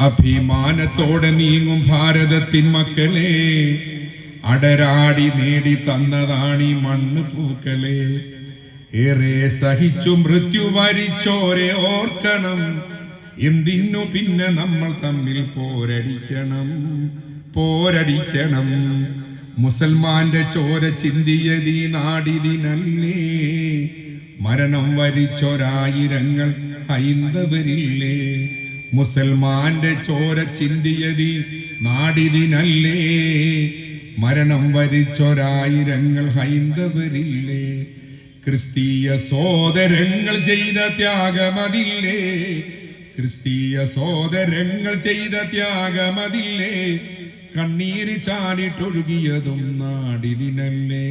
അഭിമാനത്തോടെ നീങ്ങും ഭാരതത്തിൻ മക്കളെ. അടരാടി നേടി ഈ മണ്ണ് പൂക്കളെ ഏറെ സഹിച്ചു മൃത്യു വരിച്ചോരെ ഓർക്കണം. എന്തിനു പിന്നെ നമ്മൾ തമ്മിൽ പോരടിക്കണം? പോരടിക്കണം. മുസൽമാന്റെ ചോര ചിന്തിയതി നാടിതിനല്ലേ. മരണം വരിച്ചൊരായിരങ്ങൾ ഹൈന്ദവരില്ലേ. മുസൽമാന്റെ ചോര ചിന്തിയതി നാടിതിനല്ലേ? മരണം വരിച്ചൊരായിരങ്ങൾ ഹൈന്ദവരില്ലേ? ക്രിസ്തീയ സോദരങ്ങൾ ചെയ്ത ത്യാഗമതില്ലേ? ക്രിസ്തീയ സോദരങ്ങൾ ചെയ്ത ത്യാഗമതില്ലേ? കണ്ണീര് ചാലിട്ടൊഴുകിയതും നാടിതിനല്ലേ?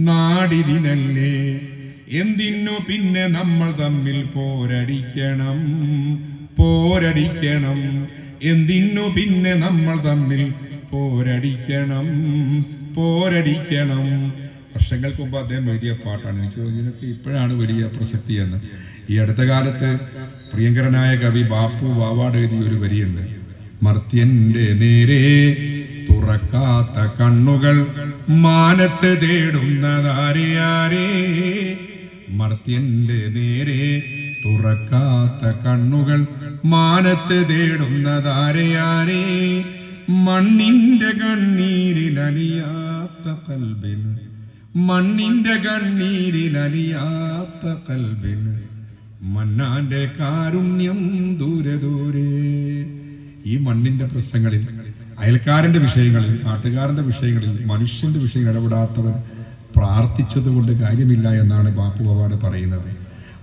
നാടിതിനല്ലേ? എന്തിനു പിന്നെ നമ്മൾ തമ്മിൽ പോരടിക്കണം? പോരടിക്കണം. എന്തിനു പിന്നെ നമ്മൾ തമ്മിൽ പോരടിക്കണം? പോരടിക്കണം. വർഷങ്ങൾക്ക് മുമ്പ് അദ്ദേഹം എഴുതിയ പാട്ടാണ്. എനിക്ക് ഇതിനൊക്കെ ഇപ്പോഴാണ് വലിയ പ്രസക്തി എന്ന്. ഈ അടുത്ത കാലത്ത് പ്രിയങ്കരനായ കവി ബാപ്പു വാവാട് എഴുതിയ ഒരു വരിയുണ്ട്. മർത്യന്റെ നേരെ തുറക്കാത്ത കണ്ണുകൾ മാനത്ത് തേടുന്നതാരേ മർത്യന്റെ നേരെ തുറക്കാത്ത കണ്ണുകൾ മാനത്ത് തേടുന്നതാരയാരേ മണ്ണിന്റെ കണ്ണീരിൽ അലിയാത്ത കൽബിന് മണ്ണിന്റെ കണ്ണീരിൽ അലിയാത്ത കൽബിന് മന്നാന്റെ കാരുണ്യം ദൂരെ ദൂരെ. ഈ മണ്ണിന്റെ പ്രശ്നങ്ങളിൽ അയൽക്കാരന്റെ വിഷയങ്ങളിൽ നാട്ടുകാരന്റെ വിഷയങ്ങളിൽ മനുഷ്യന്റെ വിഷയങ്ങൾ ഇടപെടാത്തവർ പ്രാർത്ഥിച്ചത് കൊണ്ട് കാര്യമില്ല എന്നാണ് ബാപ്പു ഭവാന് പറയുന്നത്.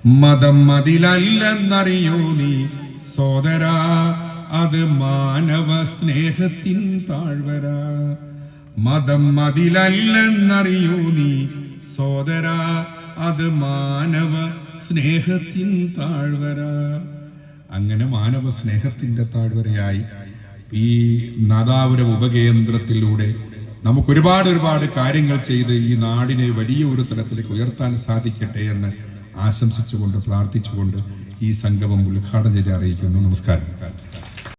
മതം മതിലല്ലെന്നറിയൂ നീ? സോദരാ അത് മാനവ സ്നേഹത്തിൻ താഴ്വര. മതം മതിലല്ലെന്നറിയൂ നീ? സോദരാ അത് മാനവ സ്നേഹത്തിൻ താഴ്വര. അങ്ങനെ മാനവ സ്നേഹത്തിന്റെ താഴ്വരയായി ഈ നാദാപുരം ഉപകേന്ദ്രത്തിലൂടെ നമുക്ക് ഒരുപാട് ഒരുപാട് കാര്യങ്ങൾ ചെയ്ത് ഈ നാടിനെ വലിയ ഒരു തലത്തിലേക്ക് ഉയർത്താൻ സാധിക്കട്ടെ എന്ന് ആശംസിച്ചുകൊണ്ട് പ്രാർത്ഥിച്ചുകൊണ്ട് ഈ സംഗമം ഉദ്ഘാടനം ചെയ്ത് അറിയിക്കുന്നു. നമസ്കാരം.